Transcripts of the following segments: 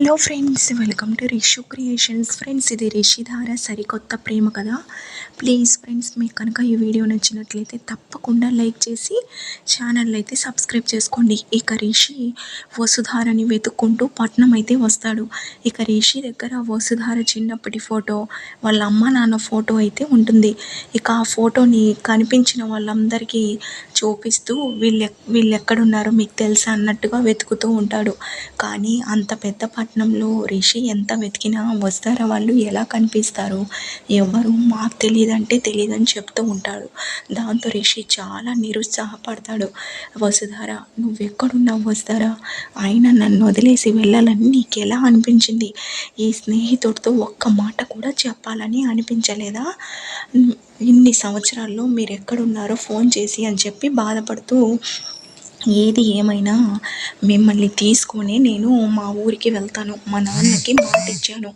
Hello friends welcome to Rishu creations friends ఇది రిషిధార సరికొత్త ప్రేమ కదా ప్లీజ్ ఫ్రెండ్స్ మీకు కనుక ఈ వీడియో నచ్చినట్లయితే తప్పకుండా లైక్ చేసి ఛానల్ అయితే సబ్స్క్రైబ్ చేసుకోండి. ఇక రిషి వసుధారని వెతుక్కుంటూ పట్నం అయితే వస్తాడు. ఇక రిషి దగ్గర వసుధార చిన్నప్పటి ఫోటో వాళ్ళ అమ్మ నాన్న ఫోటో అయితే ఉంటుంది. ఇక ఆ ఫోటోని కనిపించిన వాళ్ళందరికీ చూపిస్తూ వీళ్ళు వీళ్ళు ఎక్కడున్నారో మీకు తెలుసా అన్నట్టుగా వెతుకుతూ ఉంటాడు. కానీ అంత పెద్ద విశాఖపట్నంలో రిషి ఎంత వెతికినా వస్తారా వాళ్ళు ఎలా కనిపిస్తారు? ఎవరు? మాకు తెలియదంటే తెలియదని చెప్తూ ఉంటాడు. దాంతో రిషి చాలా నిరుత్సాహపడతాడు. వసుధార నువ్వెక్కడున్నావు వస్తారా ఆయన నన్ను వదిలేసి వెళ్ళాలని నీకు ఎలా అనిపించింది? ఈ స్నేహితుడితో ఒక్క మాట కూడా చెప్పాలని అనిపించలేదా? ఇన్ని సంవత్సరాల్లో మీరు ఎక్కడున్నారో ఫోన్ చేసి అని చెప్పి బాధపడుతూ ఏది ఏమైనా మిమ్మల్ని తీసుకొని నేను మా ఊరికి వెళ్తాను. మా నాన్నకి మాట ఇచ్చాను.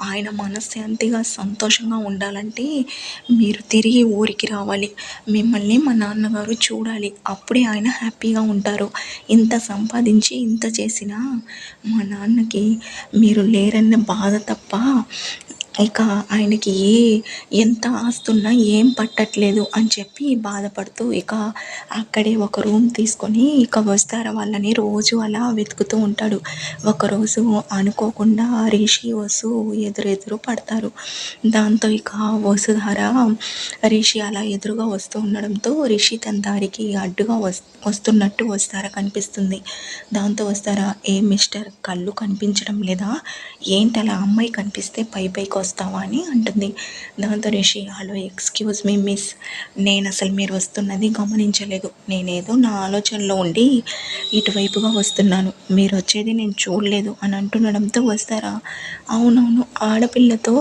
ఆయన మనశ్శాంతిగా సంతోషంగా ఉండాలంటే మీరు తిరిగి ఊరికి రావాలి. మిమ్మల్ని మా నాన్నగారు చూడాలి. అప్పుడే ఆయన హ్యాపీగా ఉంటారు. ఇంత సంపాదించి ఇంత చేసినా మా నాన్నకి మీరు లేరన్న బాధ తప్ప ఇక ఆయనకి ఏ ఎంత ఆస్తున్నా ఏం పట్టట్లేదు అని చెప్పి బాధపడుతూ ఇక అక్కడే ఒక రూమ్ తీసుకొని ఇక వస్తారా. వాళ్ళని రోజు అలా వెతుకుతూ ఉంటాడు. ఒకరోజు అనుకోకుండా రిషి వసు ఎదురెదురు పడతారు. దాంతో ఇక వసుధార రిషి అలా ఎదురుగా వస్తూ ఉండడంతో రిషి తన దారికి అడ్డుగా వస్తున్నట్టు వస్తారా కనిపిస్తుంది. దాంతో వస్తారా ఏ మిస్టర్ కళ్ళు కనిపించడం లేదా? ఏంటి అలా అమ్మాయి కనిపిస్తే పై పైకి వస్తావా అని అంటుంది. దాంతో Rishi hello excuse me miss. నేను అసలు మీరు వస్తున్నది గమనించలేదు. నేనేదో నా ఆలోచనలో ఉండి ఇటువైపుగా వస్తున్నాను. మీరు వచ్చేది నేను చూడలేదు అని అంటుండడంతో వస్తారా? అవునవును. ఆడపిల్లతో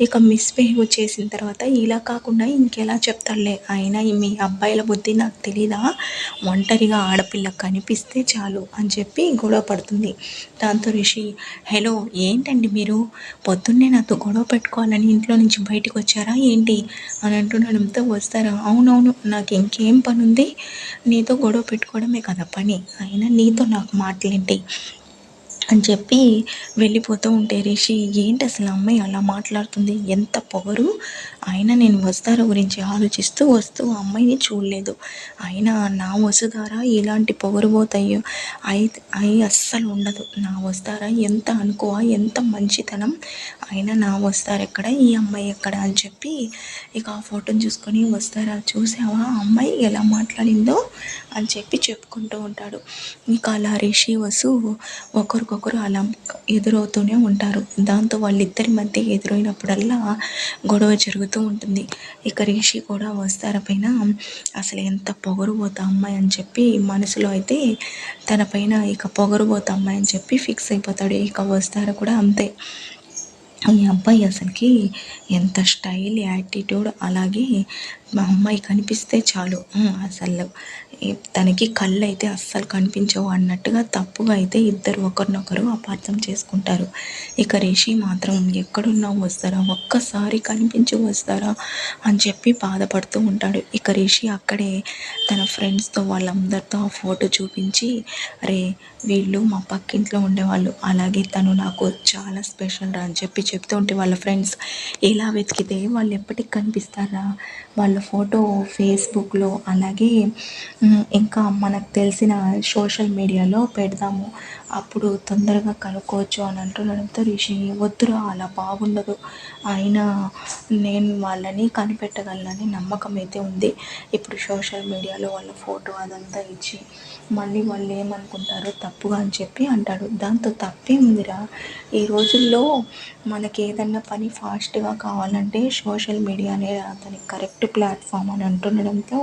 ఇక మిస్బిహేవ్ చేసిన తర్వాత ఇలా కాకుండా ఇంకెలా చెప్తారులే అయినా మీ అబ్బాయిల బుద్ధి నాకు తెలీదా? ఒంటరిగా ఆడపిల్ల కనిపిస్తే చాలు అని చెప్పి గొడవ పడుతుంది. దాంతో రిషి హలో ఏంటండి మీరు? పొద్దున్నే నాతో గొడవ గొడవ పెట్టుకోవాలని ఇంట్లో నుంచి బయటకు వచ్చారా? ఏంటి? అని అంటుండడంతో వస్తారా? అవునవును నాకు ఇంకేం పని ఉంది నీతో గొడవ పెట్టుకోవడమే కదా పని. అయినా నీతో నాకు మాటలేంటి? అని చెప్పి వెళ్ళిపోతూ ఉంటే రిషి ఏంటి అసలు అమ్మాయి అలా మాట్లాడుతుంది? ఎంత పొగరు? అయినా నేను వస్తార గురించి ఆలోచిస్తూ వస్తూ అమ్మాయిని చూడలేదు. అయినా నా వసుధార ఇలాంటి పొగరుబోతాయో అయి అయి అస్సలు ఉండదు. నా వస్తారా? ఎంత అనుకోవా? ఎంత మంచితనం? అయినా నా వస్తారు ఎక్కడ ఈ అమ్మాయి ఎక్కడ? అని చెప్పి ఇక ఆ ఫోటోని చూసుకొని వస్తారా? చూసావా? అమ్మాయి ఎలా మాట్లాడిందో? అని చెప్పి చెప్పుకుంటూ ఉంటాడు. ఇంకా అలా రిషి వసు ఒకరికొకరు అలా ఎదురవుతూనే ఉంటారు. దాంతో వాళ్ళిద్దరి మధ్య ఎదురైనప్పుడల్లా గొడవ జరుగుతూ ఉంటుంది. ఇక రిషి కూడా వస్తారు పైన అసలు ఎంత పొగరుబోత అమ్మాయి అని చెప్పి మనసులో అయితే తన పైన ఇక పొగరుబోత అమ్మాయి అని చెప్పి ఫిక్స్ అయిపోతాడు. ఇక వస్తారు కూడా అంతే. ఈ అబ్బాయి అసలుకి ఎంత స్టైల్ యాటిట్యూడ్ అలాగే మా అమ్మాయి కనిపిస్తే చాలు. అసలు తనకి కళ్ళు అయితే అస్సలు కనిపించవు అన్నట్టుగా తప్పుగా అయితే ఇద్దరు ఒకరినొకరు అపార్థం చేసుకుంటారు. ఇక రిషి మాత్రం ఎక్కడున్నా వస్తారా? ఒక్కసారి కనిపించి వస్తారా? అని చెప్పి బాధపడుతూ ఉంటాడు. ఇక రిషి అక్కడే తన ఫ్రెండ్స్తో వాళ్ళందరితో ఆ ఫోటో చూపించి అరే వీళ్ళు మా పక్కింట్లో ఉండేవాళ్ళు. అలాగే తను నాకు చాలా స్పెషల్ రా అని చెప్పి చెప్తూ ఉంటే వాళ్ళ ఫ్రెండ్స్ ఎలా వెతికితే వాళ్ళు ఎప్పటికి కనిపిస్తారా? వాళ్ళ ఫోటో ఫేస్బుక్లో అలాగే ఇంకా మనకు తెలిసిన సోషల్ మీడియాలో పెడదాము. అప్పుడు తొందరగా కనుక్కోవచ్చు అని అంటుండడంతో రిషి వద్దురా అలా బాగుండదు. అయినా నేను వాళ్ళని కనిపెట్టగలనని నమ్మకం అయితే ఉంది. ఇప్పుడు సోషల్ మీడియాలో వాళ్ళ ఫోటో అదంతా ఇచ్చి మళ్ళీ వాళ్ళు ఏమనుకుంటారో తప్పుగా అని చెప్పి అంటాడు. దాంతో తప్పే ఉందిరా? ఈ రోజుల్లో మనకి ఏదన్నా పని ఫాస్ట్గా కావాలంటే సోషల్ మీడియా అనే అతనికి కరెక్ట్ ప్లాట్ఫామ్ అని అంటుండడంతో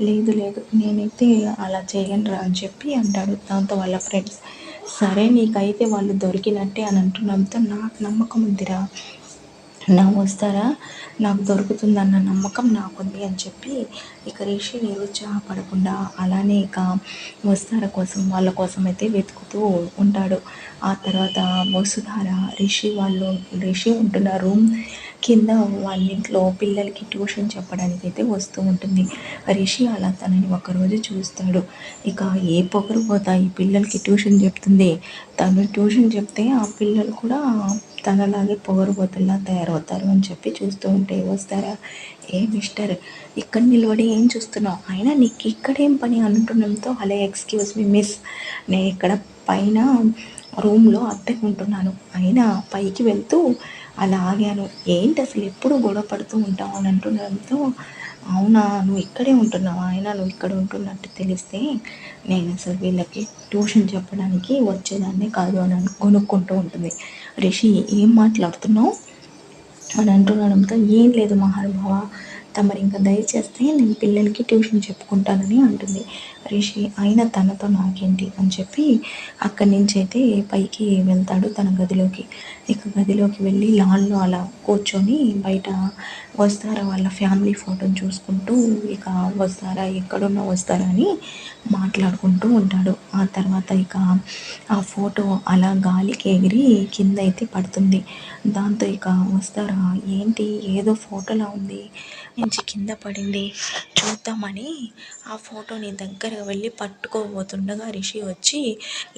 లేదు లేదు నేనైతే అలా చేయను రా అని చెప్పి అంటాడు. దాంతో వాళ్ళ ఫ్రెండ్స్ సరే నీకైతే వాళ్ళు దొరికినట్టే అని అంటున్నంతో నాకు నమ్మకం ఉందిరా. నా వస్తారా? నాకు దొరుకుతుందన్న నమ్మకం నాకుంది అని చెప్పి ఇక రిషి నిరుత్సాహపడకుండా అలానే ఇక వస్తార కోసం వాళ్ళ కోసం అయితే వెతుకుతూ ఉంటాడు. ఆ తర్వాత వసుధార రిషి వాళ్ళు రిషి ఉంటున్న రూమ్ కింద వాళ్ళ ఇంట్లో పిల్లలకి ట్యూషన్ చెప్పడానికి అయితే వస్తూ ఉంటుంది. రిషి అలా తనని ఒకరోజు చూస్తాడు. ఇక ఏ పొగరు పోతా ఈ పిల్లలకి ట్యూషన్ చెప్తుంది? తను ట్యూషన్ చెప్తే ఆ పిల్లలు కూడా తనలాగే పొగరుబోతుల్లా తయారవుతారు అని చెప్పి చూస్తూ ఉంటే వస్తారా? ఏ మిస్టర్ ఇక్కడ నిలబడి ఏం చూస్తున్నావు? అయినా నీకు ఇక్కడేం పని అంటుండడంతో అలా ఎక్స్క్యూజ్ మీ మిస్. నేను ఇక్కడ పైన రూమ్లో అద్దెకుంటున్నాను అయినా పైకి వెళ్తూ అలా ఆగాను. ఏంటి అసలు ఎప్పుడు గొడవ పడుతూ ఉంటావు అని అంటుండడంతో అవునా నువ్వు ఇక్కడే ఉంటున్నావా? అయినా నువ్వు ఇక్కడ ఉంటున్నట్టు తెలిస్తే నేను అసలు వీళ్ళకి ట్యూషన్ చెప్పడానికి వచ్చేదాన్ని కాదు అని కొనుక్కుంటూ ఉంటుంది. రిషి ఏం మాట్లాడుతున్నావు? అని అంటుండడంతో ఏం లేదు మహానుభావ తమరు ఇంకా దయచేస్తే నేను పిల్లలకి ట్యూషన్ చెప్పుకుంటానని అంటుంది. రిషి ఆయన తనతో నాకేంటి అని చెప్పి అక్కడి నుంచి అయితే పైకి వెళ్తాడు తన గదిలోకి. ఇక గదిలోకి వెళ్ళి లాన్లో అలా కూర్చొని బయట వస్తారా వాళ్ళ ఫ్యామిలీ ఫోటోని చూసుకుంటూ ఇక వస్తారా ఎక్కడున్నా వస్తారా అని మాట్లాడుకుంటూ ఉంటాడు. ఆ తర్వాత ఇక ఆ ఫోటో అలా గాలికి ఎగిరి కింద అయితే పడుతుంది. దాంతో ఇక వస్తారా ఏంటి ఏదో ఫోటోలా ఉంది మంచి కింద పడింది చూద్దామని ఆ ఫోటోని దగ్గరగా వెళ్ళి పట్టుకోబోతుండగా రిషి వచ్చి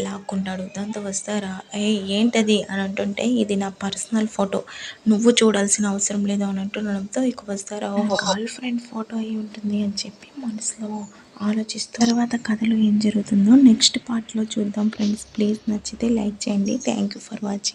లాక్కుంటాడు. దాంతో వస్తారా? ఏ ఏంటది? అని అంటుంటే ఇది నా పర్సనల్ ఫోటో. నువ్వు చూడాల్సిన అవసరం లేదు అని అంటుండడంతో ఇక వస్తారా? గర్ల్ ఫ్రెండ్ ఫోటో అయి ఉంటుంది అని చెప్పి మనసులో ఆలోచిస్తూ తర్వాత కథలో ఏం జరుగుతుందో నెక్స్ట్ పార్ట్లో చూద్దాం. ఫ్రెండ్స్ ప్లీజ్ నచ్చితే లైక్ చేయండి. Thank you for watching.